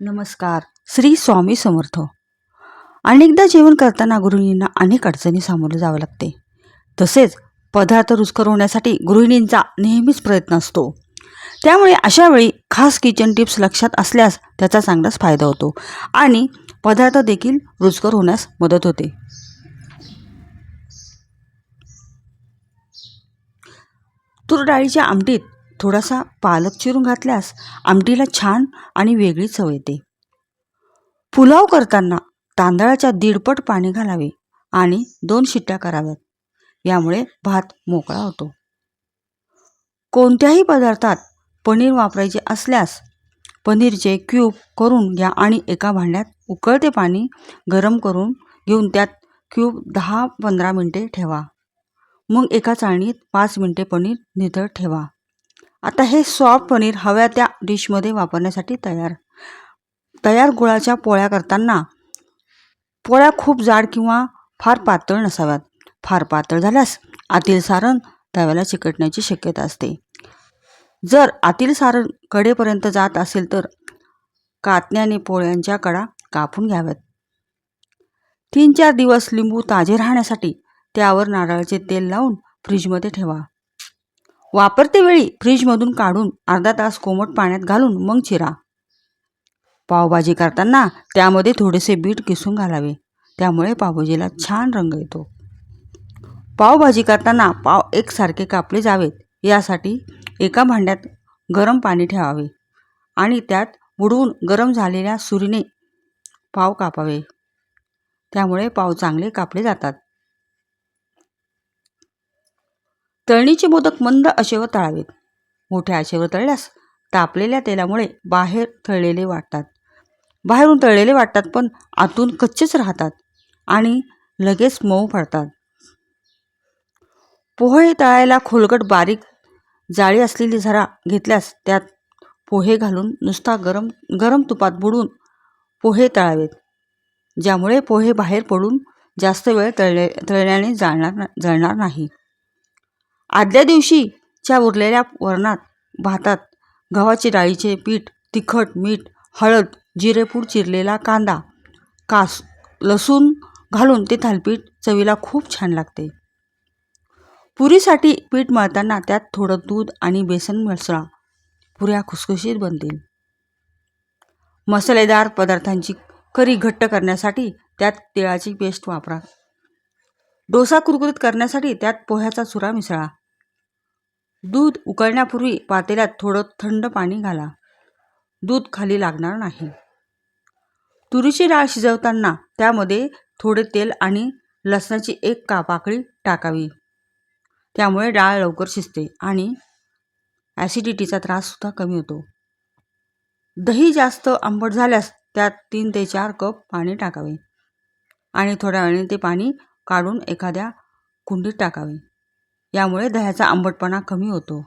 नमस्कार. श्री स्वामी समर्थ. अनेकदा जेवण करताना गृहिणींना अनेक अडचणी सामोरे जावं लागते. तसेच पदार्थ रुचकर होण्यासाठी गृहिणींचा नेहमीच प्रयत्न असतो. त्यामुळे अशा वेळी खास किचन टिप्स लक्षात असल्यास त्याचा चांगलाच फायदा होतो आणि पदार्थ देखील रुचकर होण्यास मदत होते. तूर डाळीच्या आमटीत थोडासा पालक चिरून घातल्यास आमटीला छान आणि वेगळी चव येते. पुलाव करताना तांदळाच्या दीडपट पाणी घालावे आणि दोन शिट्ट्या कराव्यात. यामुळे भात मोकळा होतो. कोणत्याही पदार्थात पनीर वापरायचे असल्यास पनीरचे क्यूब करून घ्या आणि एका भांड्यात उकळते पाणी गरम करून घेऊन त्यात क्यूब दहा पंधरा मिनटे ठेवा. मग एका चाळणीत पाच मिनटे पनीर नितळ ठेवा. आता हे सॉफ्ट पनीर हव्या त्या डिशमध्ये वापरण्यासाठी तयार. तयार गुळाच्या पोळ्या करताना पोळ्या खूप जाड किंवा फार पातळ नसाव्यात. फार पातळ झाल्यास आतील सारण तव्याला चिकटण्याची शक्यता असते. जर आतील सारण कडेपर्यंत जात असेल तर कातण्याने पोळ्यांच्या कडा कापून घ्याव्यात. तीन चार दिवस लिंबू ताजे राहण्यासाठी त्यावर नारळाचे तेल लावून फ्रीजमध्ये ठेवा. वापरते वेळी फ्रीजमधून काढून अर्धा तास कोमट पाण्यात घालून मग चिरा. पावभाजी करताना त्यामध्ये थोडेसे बीट किसून घालावे. त्यामुळे पावभाजीला छान रंग येतो. पावभाजी करताना पाव एकसारखे कापले जावेत यासाठी एका भांड्यात गरम पाणी ठेवावे आणि त्यात बुडवून गरम झालेल्या सुरीने पाव कापावे. त्यामुळे पाव चांगले कापले जातात. तळणीचे मोदक मंद आशेवर तळावेत. मोठ्या आशेवर तळल्यास तापलेल्या तेलामुळे बाहेर तळलेले वाटतात. बाहेरून तळलेले वाटतात पण आतून कच्चेच राहतात आणि लगेच मऊ पडतात. पोहे तळायला खोलगट बारीक जाळी असलेली झरा घेतल्यास त्यात पोहे घालून नुसता गरम गरम तुपात बुडून पोहे तळावेत ज्यामुळे पोहे बाहेर पडून जास्त वेळ तळले तळल्याने जाळणार ना- जळणार नाही. आदल्या दिवशीच्या उरलेल्या वरणात भातात गव्हाची डाळीचे पीठ तिखट मीठ हळद जिरेपूड चिरलेला कांदा कास लसूण घालून ते थालपीठ चवीला खूप छान लागते. पुरीसाठी पीठ मळताना त्यात थोडं दूध आणि बेसन मिसळा. पुऱ्या खुसखुशीत बनतील. मसालेदार पदार्थांची करी घट्ट करण्यासाठी त्यात तिळाची पेस्ट वापरा. डोसा कुरकुरीत करण्यासाठी त्यात पोह्याचा चुरा मिसळा. दूध उकळण्यापूर्वी पातेल्यात थोडं थंड पाणी घाला. दूध खाली लागणार नाही. तुरीची डाळ शिजवताना त्यामध्ये थोडे तेल आणि लसणाची एक का पाकळी टाकावी. त्यामुळे डाळ लवकर शिजते आणि ॲसिडिटीचा त्राससुद्धा कमी होतो. दही जास्त आंबट झाल्यास त्यात तीन ते चार कप पाणी टाकावे आणि थोड्या वेळाने ते पाणी काढून एखाद्या कुंडीत टाकावे. यामुळे दह्याचा आंबटपणा कमी होतो.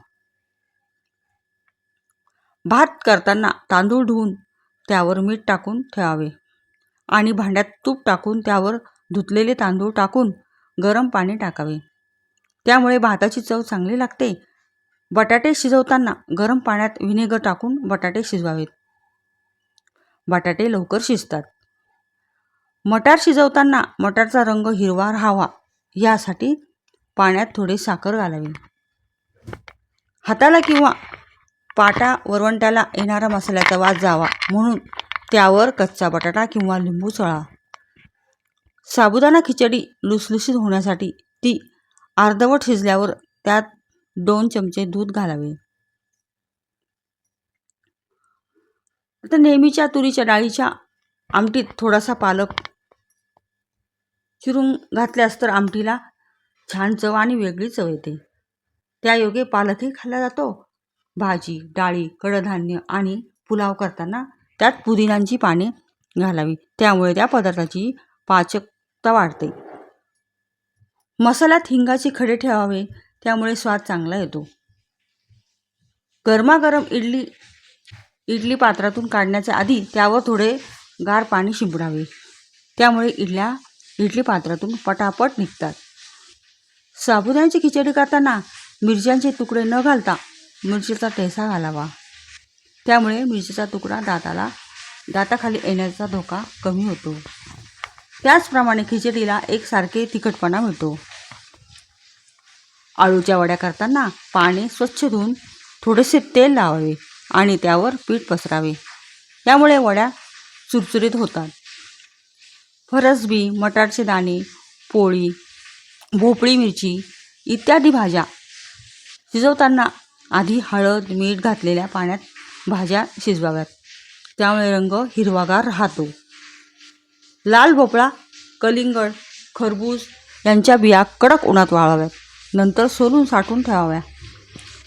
भात करताना तांदूळ धुवून त्यावर मीठ टाकून ठेवावे आणि भांड्यात तूप टाकून त्यावर धुतलेले तांदूळ टाकून गरम पाणी टाकावे. त्यामुळे भाताची चव चांगली लागते. बटाटे शिजवताना गरम पाण्यात व्हिनेगर टाकून बटाटे शिजवावेत. बटाटे लवकर शिजतात. मटार शिजवताना मटारचा रंग हिरवा राहावा यासाठी पाण्यात थोडी साखर घालावी. हाताला किंवा पाटा वरवंट्याला येणारा मसाल्याचा वास जावा म्हणून त्यावर कच्चा बटाटा किंवा लिंबू चळा साबुदाणा खिचडी लुसलुशीत होण्यासाठी ती अर्धवट शिजल्यावर त्यात दोन चमचे दूध घालावे. आता नेहमीच्या तुरीच्या डाळीच्या आमटीत थोडासा पालक चिरून घातल्यास तर आमटीला छान चव आणि वेगळी चव येते. त्यायोगे पालकही खाल्ला जातो. भाजी डाळी कडधान्य आणि पुलाव करताना त्यात पुदिनांची पाने घालावी. त्यामुळे त्या पदार्थाची पाचकता वाढते. मसाल्यात हिंगाचे खडे ठेवावे त्यामुळे स्वाद चांगला येतो. गरमागरम इडली इडली पात्रातून काढण्याच्या आधी त्यावर थोडे गार पाणी शिंपडावे. त्यामुळे इडल्या इडली पात्रातून पटापट निघतात. साबुदाण्याची खिचडी करताना मिरच्यांचे तुकडे न घालता मिरचीचा ठेसा घालावा. त्यामुळे मिरचीचा तुकडा दाताला दाताखाली येण्याचा धोका कमी होतो. त्याचप्रमाणे खिचडीला एकसारखे तिखटपणा मिळतो. आळूच्या वड्या करताना पाणी स्वच्छ धुवून थोडेसे तेल लावावे आणि त्यावर पीठ पसरावे. त्यामुळे वड्या चुरचुरीत होतात. फरसबी मटारचे दाणे पोळी भोपळी मिरची इत्यादी भाज्या शिजवताना आधी हळद मीठ घातलेल्या पाण्यात भाज्या शिजवाव्यात. त्यामुळे रंग हिरवागार राहतो. लाल भोपळा कलिंगड खरबूज यांच्या बिया कडक उन्हात वाळवाव्यात नंतर सोलून साठवून ठेवाव्या.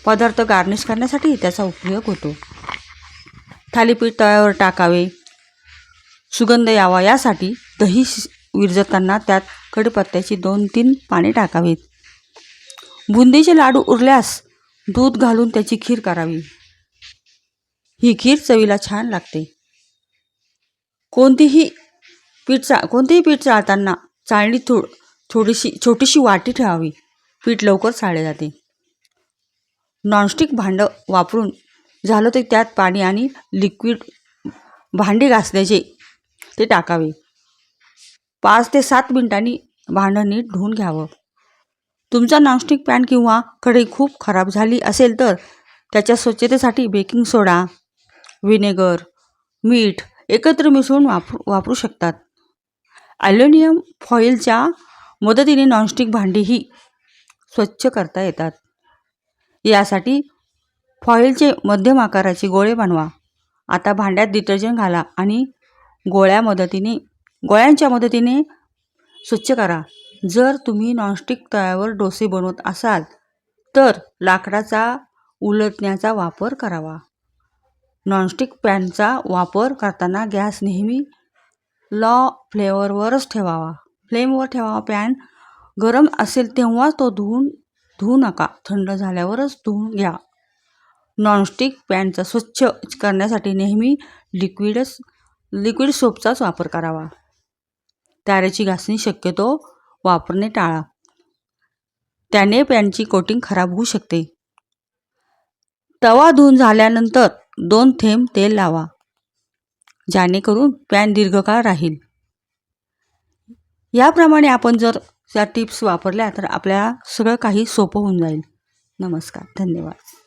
पदार्थ गार्निश करण्यासाठी त्याचा उपयोग होतो. थालीपीठ तव्यावर टाकावे. सुगंध यावा यासाठी दही शि- विरजताना त्यात कडीपत्त्याची दोन तीन पाने टाकावीत. बुंदीचे लाडू उरल्यास दूध घालून त्याची खीर करावी. ही खीर चवीला छान लागते. कोणतीही पीठ चा कोणतेही पीठ चाळताना चाळणी थो थोडीशी छोटीशी वाटी ठेवावी. पीठ लवकर चाळले जाते. नॉनस्टिक भांडं वापरून झालं तर त्यात पाणी आणि लिक्विड भांडी घासण्याचे ते टाकावे. पाच ते सात मिनिटांनी भांडं नीट धुवून घ्यावं. तुमचा नॉनस्टिक पॅन किंवा कढई खूप खराब झाली असेल तर त्याच्या स्वच्छतेसाठी बेकिंग सोडा व्हिनेगर मीठ एकत्र मिसळून वापरू वापरू शकतात. ॲल्युमिनियम फॉईलच्या मदतीने नॉनस्टिक भांडीही स्वच्छ करता येतात. यासाठी फॉईलचे मध्यम आकाराचे गोळे बनवा. आता भांड्यात डिटर्जंट घाला आणि गोळ्या मदतीने गोळ्यांच्या मदतीने स्वच्छ करा. जर तुम्ही नॉनस्टिक तव्यावर डोसे बनवत असाल तर लाकडाचा उलटण्याचा वापर करावा. नॉनस्टिक पॅनचा वापर करताना गॅस नेहमी लॉ फ्लेवरवरच ठेवावा. फ्लेमवर ठेवावा पॅन. गरम असेल तेव्हाच तो धुवून धुवू नका. थंड झाल्यावरच धुवून घ्या. नॉनस्टिक पॅनचा स्वच्छ करण्यासाठी नेहमी लिक्विडच लिक्विड सोपचाच वापर करावा. तारेची घासणी शक्यतो वापरणे टाळा. त्याने पॅनची कोटिंग खराब होऊ शकते. तवा धुवून झाल्यानंतर दोन थेंब तेल लावा जेणेकरून पॅन दीर्घकाळ राहील. याप्रमाणे आपण जर त्या टिप्स वापरल्या तर आपल्या सगळं काही सोपं होऊन जाईल. नमस्कार धन्यवाद.